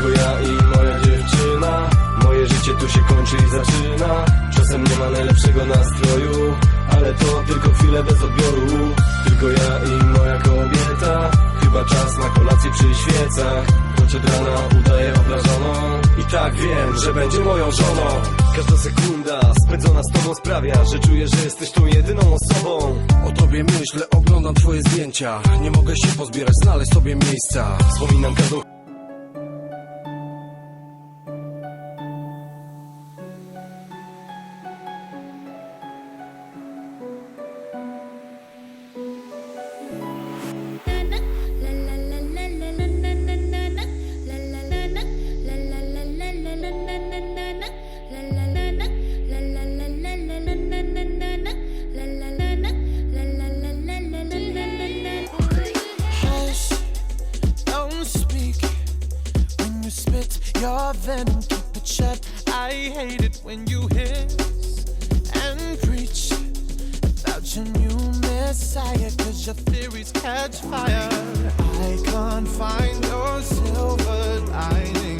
tylko ja i moja dziewczyna Moje życie tu się kończy i zaczyna Czasem nie ma najlepszego nastroju Ale to tylko chwilę bez odbioru Tylko ja i moja kobieta Chyba czas na kolację przy świecach Choć od rana udaję obrażoną I tak wiem, że będzie moją żoną Każda sekunda spędzona z tobą sprawia Że czuję, że jesteś tą jedyną osobą O tobie myślę, oglądam twoje zdjęcia Nie mogę się pozbierać, znaleźć sobie miejsca Wspominam każdą... spit your venom, keep it shut. I hate it when you hiss and preach about your new messiah, cause your theories catch fire. I can't find your silver lining.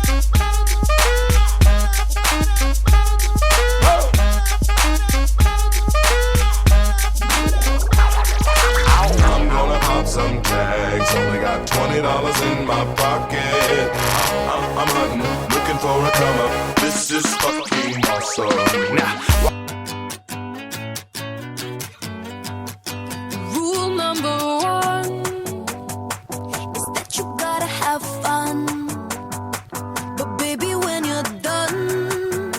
Tags. Only got twenty dollars in my pocket. I'm, I'm hunting, looking for a come up. This is fucking awesome. Now, Rule number one is that you gotta have fun. But baby, when you're done,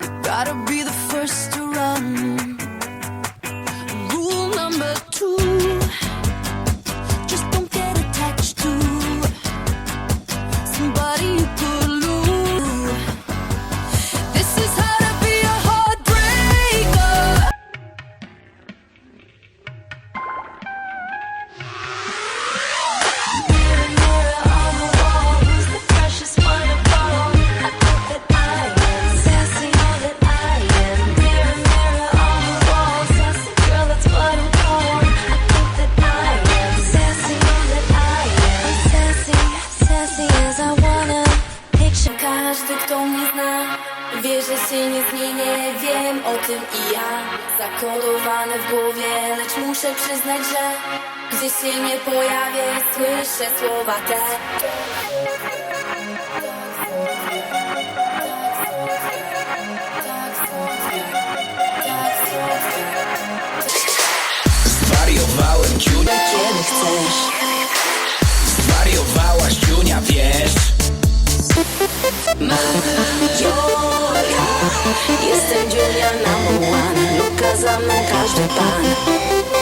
you gotta be the first to run. Rule number two. Każdy, kto mnie zna, wie, że się nie zmienię Wiem o tym i ja, zakodowane w głowie Lecz muszę przyznać, że gdzie się nie pojawię Słyszę słowa te Jestem Julia number one za mną każdy pan